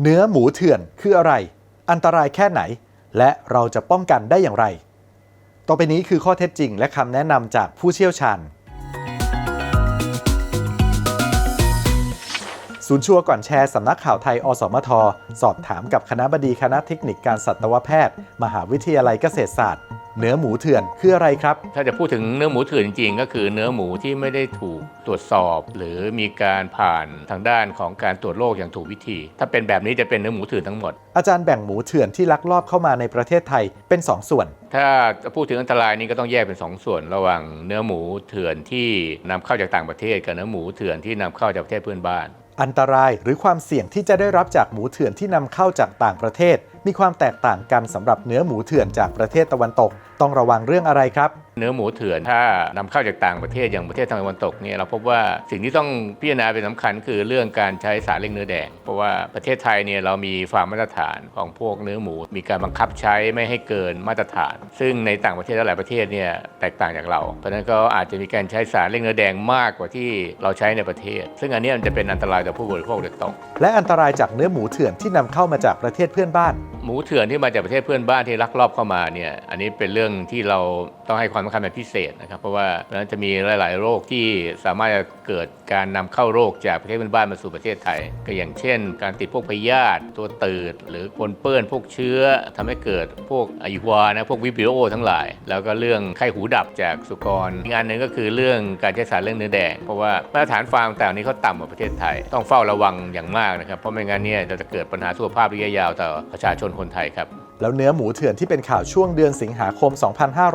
เนื้อหมูเถื่อนคืออะไร อันตรายแค่ไหน และเราจะป้องกันได้อย่างไร ต่อไปนี้คือข้อเท็จจริงและคำแนะนำจากผู้เชี่ยวชาญ ศูนย์ชัวร์ก่อนแชร์สำนักข่าวไทย อสมท สอบถามกับคณะบดีคณะเทคนิคการสัตวแพทย์ มหาวิทยาลัยเกษตรศาสตร์ เนื้อหมูเถื่อนคืออะไรครับ ถ้าจะพูดถึงเนื้อหมูเถื่อนจริงๆ ก็คือเนื้อหมูที่ไม่ได้ถูกตรวจสอบ หรือมีการผ่านทางด้านของการตรวจโรคอย่างถูกวิธี ถ้าเป็นแบบนี้จะเป็นเนื้อหมูเถื่อนทั้งหมด อาจารย์แบ่งหมูเถื่อนที่ลักลอบเข้ามาในประเทศไทยเป็น 2 ส่วน ถ้าจะพูดถึงอันตรายนี้ก็ต้องแยกเป็น 2 ส่วน ระหว่างเนื้อหมูเถื่อนที่นำเข้าจากต่างประเทศ กับเนื้อหมูเถื่อนที่นำเข้าจากประเทศเพื่อนบ้าน อันตรายหรือความเสี่ยงที่จะได้รับจากหมูเถื่อนที่นำเข้าจากต่างประเทศ มีความแตกต่างกันสำหรับเนื้อหมูเถื่อนจากประเทศตะวันตก ต้องระวังเรื่องอะไรครับเนื้อหมูเถื่อนถ้านำเข้าจากต่างประเทศอย่างประเทศทางตะวันตกเนี่ยเราพบว่าสิ่งที่ต้องพิจารณาเป็นสำคัญคือเรื่องการใช้สารเร่งเนื้อแดง เพราะว่าประเทศไทยเนี่ยเรามีความมาตรฐานของพวกเนื้อหมู มีการบังคับใช้ไม่ให้เกินมาตรฐาน ซึ่งในต่างประเทศหลายประเทศเนี่ยแตกต่างจากเรา เพราะนั้นก็อาจจะมีการใช้สารเร่งเนื้อแดงมากกว่าที่เราใช้ในประเทศ ซึ่งอันนี้มันจะเป็นอันตรายต่อผู้บริโภคโดยตรงและอันตรายจากเนื้อหมูเถื่อนที่นำเข้ามาจากประเทศเพื่อนบ้านหมูเถื่อนที่มาจากประเทศเพื่อนบ้านที่ลักลอบเข้ามาเนี่ยอันนี้เป็นเรื่องที่เราต้องให้ความสำคัญเป็นพิเศษนะครับ เพราะว่ามันจะมีหลาย ๆ โรคที่สามารถจะเกิดการนำเข้าโรคจากประเทศเพื่อนบ้านมาสู่ประเทศไทย ก็อย่างเช่น การติดพวกพยาธิตัวตืด หรือปนเปื้อนพวกเชื้อทำให้เกิดพวกอหิวานะพวกวิบิโอทั้งหลาย แล้วก็เรื่องไข้หูดับจากสุกรอีกอันหนึ่งก็คือเรื่องการใช้สารเรื่องเนื้อแดงเพราะว่ามาตรฐานฟาร์มต่างนี้เขาต่ำกว่าประเทศไทย ต้องเฝ้าระวังอย่างมากนะครับเพราะไม่งั้นเนี่ยจะเกิดปัญหาสุขภาพระยะยาวต่อประชาชนคนไทยครับ แล้วเนื้อหมูเถื่อนที่เป็นข่าวช่วงเดือนสิงหาคม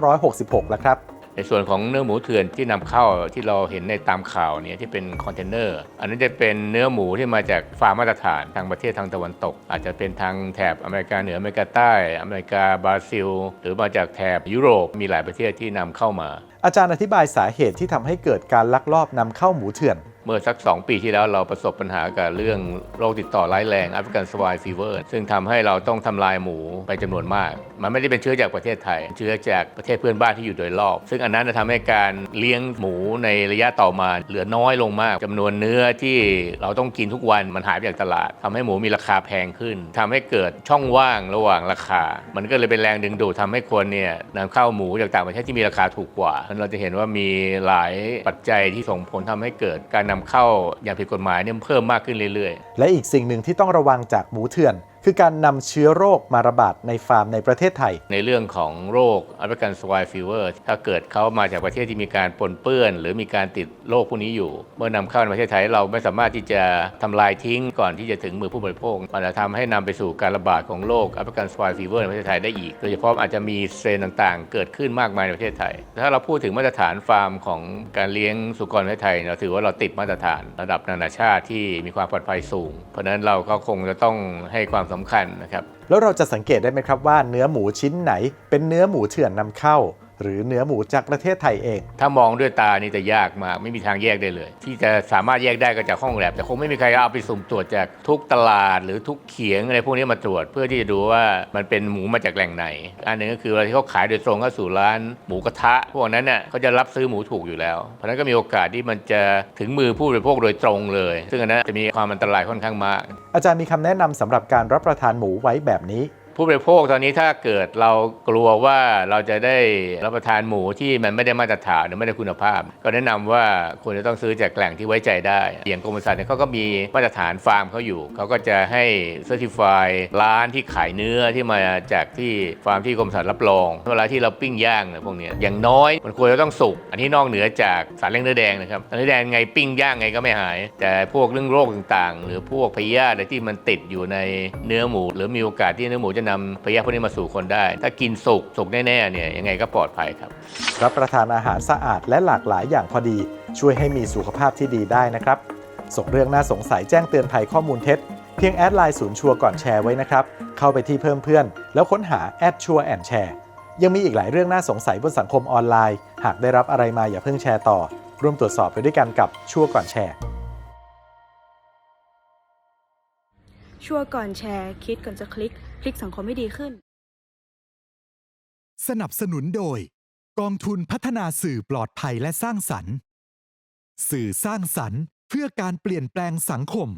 2566แล้วครับในส่วนของเนื้อหมูเถื่อนที่นำเข้าที่เราเห็นในตามข่าวเนี่ยที่เป็นคอนเทนเนอร์อันนั้นจะเป็นเนื้อหมูที่มาจากฟาร์มมาตรฐานทางประเทศทางตะวันตก อาจจะเป็นทางแถบอเมริกาเหนืออเมริกาใต้ อเมริกาบราซิล หรือมาจากแถบยุโรปมีหลายประเทศที่นำเข้ามาอาจารย์อธิบายสาเหตุที่ทำให้เกิดการลักลอบนำเข้าหมูเถื่อน เมื่อสัก 2 ปีที่แล้วเราประสบปัญหากับเรื่องโรคติดต่อร้ายแรงแอฟริกันสวายฟีเวอร์ซึ่งทำให้เราต้องทำลายหมูไปจำนวนมาก มันไม่ได้เป็นเชื้อจากประเทศไทย เชื้อจากประเทศเพื่อนบ้านที่อยู่โดยรอบ ซึ่งอันนั้นจะทำให้การเลี้ยงหมูในระยะต่อมาเหลือน้อยลงมากจำนวนเนื้อที่เราต้องกินทุกวันมันหายไปจากตลาดทำให้หมูมีราคาแพงขึ้นทำให้เกิดช่องว่างระหว่างราคา มันก็เลยเป็นแรงดึงดูดทำให้คนเนี่ยนำเข้าหมูจากต่างประเทศที่มีราคาถูกกว่าเราจะเห็นว่ามีหลายปัจจัยที่ส่งผลทำให้เกิดการนำเข้าอย่างผิดกฎหมายเนี่ยเพิ่มมากขึ้นเรื่อยๆ และอีกสิ่งหนึ่งที่ต้องระวังจากหมูเถื่อนคือการนำเชื้อโรคมาระบาดในฟาร์มในประเทศไทย ในเรื่องของโรค African Swine Fever ถ้าเกิดเขามาจากประเทศที่มีการปนเปื้อน หรือมีการติดโรคพวกนี้อยู่ เมื่อนำเข้าในประเทศไทยเราไม่สามารถที่จะทำลายทิ้งก่อนที่จะถึงมือผู้บริโภคมันจะทำให้นำไปสู่การระบาดของโรค African Swine Fever ในประเทศไทยได้อีก โดยเฉพาะอาจจะมีเตรนต่างๆ เกิดขึ้นมากมายในประเทศไทย ถ้าเราพูดถึงมาตรฐานฟาร์มของการเลี้ยงสุกรในประเทศไทยเราถือว่าเราติดมาตรฐานระดับนานาชาติที่มีความปลอดภัยสูง เพราะนั้นเราก็คงจะต้องให้ความสำคัญนะครับ แล้วเราจะสังเกตได้ไหมครับว่าเนื้อหมูชิ้นไหน เป็นเนื้อหมูเถื่อนนำเข้า หรือเนื้อหมูจากประเทศไทยเอง ถ้ามองด้วยตานี่จะยากมากไม่มีทางแยกได้เลย ที่จะสามารถแยกได้ก็จากห้องแลบแต่คงไม่มีใครเอาไปสุ่มตรวจจากทุกตลาด หรือทุกเขียงอะไรพวกนี้มาตรวจ เพื่อที่จะดูว่ามันเป็นหมูมาจากแหล่งไหน อันหนึ่งก็คือเวลาที่เขาขายโดยตรงเข้าสู่ร้านหมูกระทะ พวกนั้นน่ะเขาจะรับซื้อหมูถูกอยู่แล้ว เพราะฉะนั้นก็มีโอกาสที่มันจะถึงมือผู้บริโภคโดยตรงเลย ซึ่งอันนั้นจะมีความอันตรายค่อนข้างมาก อาจารย์มีคำแนะนำสำหรับการรับประทานหมูไว้แบบนี้ ผู้บริโภคตอนนี้ถ้าเกิดเรากลัวว่าเราจะได้รับประทานหมูที่มันไม่ได้มาตรฐานหรือไม่ได้คุณภาพ ก็แนะนำว่าควรจะต้องซื้อจากแหล่งที่ไว้ใจได้อย่างกรมสัตว์เนี่ยเขาก็มีมาตรฐานฟาร์มเขาอยู่เขาก็จะให้เซอร์ติฟายร้านที่ขายเนื้อที่มาจากที่ฟาร์มที่กรมสัตว์รับรองเวลาที่เราปิ้งย่างเนี่ยพวกนี้อย่างน้อยมันควรจะต้องสุกอันนี้นอกเหนือจากสารเร่งเนื้อแดงนะครับเนื้อแดงไงปิ้งย่างไงก็ไม่หาย แต่พวกเรื่องโรคต่างๆ หรือพวกพยาธิอะไรที่มันติดอยู่ในเนื้อหมู หรือมีโอกาสที่เนื้อหมูจะนำพยาธิพวกนี้มาสู่คนได้ ถ้ากินสุกสุกแน่ๆเนี่ยยังไงก็ปลอดภัยครับ รับประทานอาหารสะอาดและหลากหลายอย่างพอดี ช่วยให้มีสุขภาพที่ดีได้นะครับ ส่งเรื่องน่าสงสัยแจ้งเตือนภัยข้อมูลเท็จ เพียงแอดไลน์ศูนย์ชัวร์ก่อนแชร์ไว้นะครับ เข้าไปที่เพิ่มเพื่อน แล้วค้นหาแอดชัวร์แอนแชร์ยังมีอีกหลายเรื่องน่าสงสัยบนสังคมออนไลน์ หากได้รับอะไรมาอย่าเพิ่งแชร์ต่อ ร่วมตรวจสอบไปด้วยกันกับชัวร์ก่อนแชร์ ชัวร์ก่อนแชร์ คิดก่อนจะคลิก พลิกสังคมให้ดีขึ้น สนับสนุนโดย กองทุนพัฒนาสื่อปลอดภัยและสร้างสรรค์ สื่อสร้างสรรค์เพื่อการเปลี่ยนแปลงสังคม